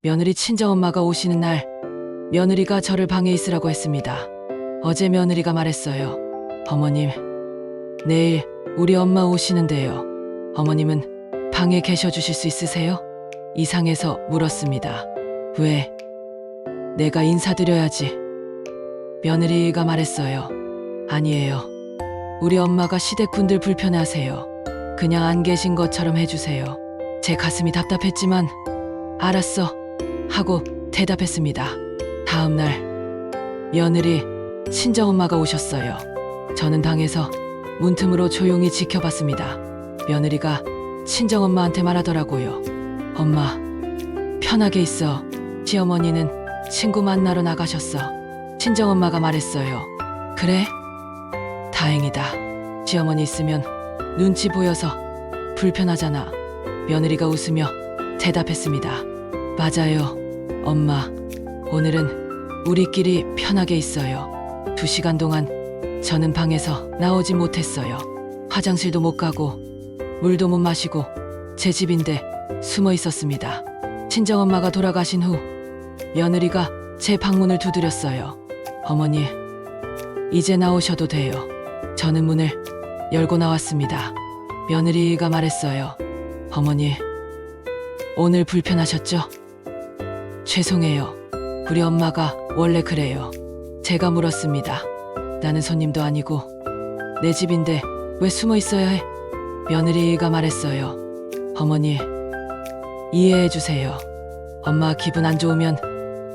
며느리 친정엄마가 오시는 날 며느리가 저를 방에 있으라고 했습니다. 어제 며느리가 말했어요. 어머님, 내일 우리 엄마 오시는데요. 어머님은 방에 계셔 주실 수 있으세요? 이상해서 물었습니다. 왜? 내가 인사드려야지. 며느리가 말했어요. 아니에요. 우리 엄마가 시댁분들 불편해하세요. 그냥 안 계신 것처럼 해주세요. 제 가슴이 답답했지만 알았어 하고 대답했습니다. 다음 날 며느리 친정엄마가 오셨어요. 저는 방에서 문틈으로 조용히 지켜봤습니다. 며느리가 친정엄마한테 말하더라고요. 엄마 편하게 있어. 시어머니는 친구 만나러 나가셨어. 친정엄마가 말했어요. 그래? 다행이다. 시어머니 있으면 눈치 보여서 불편하잖아. 며느리가 웃으며 대답했습니다. 맞아요. 엄마, 오늘은 우리끼리 편하게 있어요. 두 시간 동안 저는 방에서 나오지 못했어요. 화장실도 못 가고, 물도 못 마시고, 제 집인데 숨어 있었습니다. 친정엄마가 돌아가신 후, 며느리가 제 방문을 두드렸어요. 어머니, 이제 나오셔도 돼요. 저는 문을 열고 나왔습니다. 며느리가 말했어요. 어머니, 오늘 불편하셨죠? 죄송해요. 우리 엄마가 원래 그래요. 제가 물었습니다. 나는 손님도 아니고 내 집인데 왜 숨어 있어야 해? 며느리가 말했어요. 어머니, 이해해 주세요. 엄마 기분 안 좋으면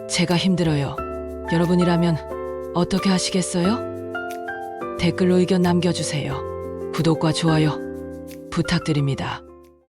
제가 힘들어요. 여러분이라면 어떻게 하시겠어요? 댓글로 의견 남겨주세요. 구독과 좋아요 부탁드립니다.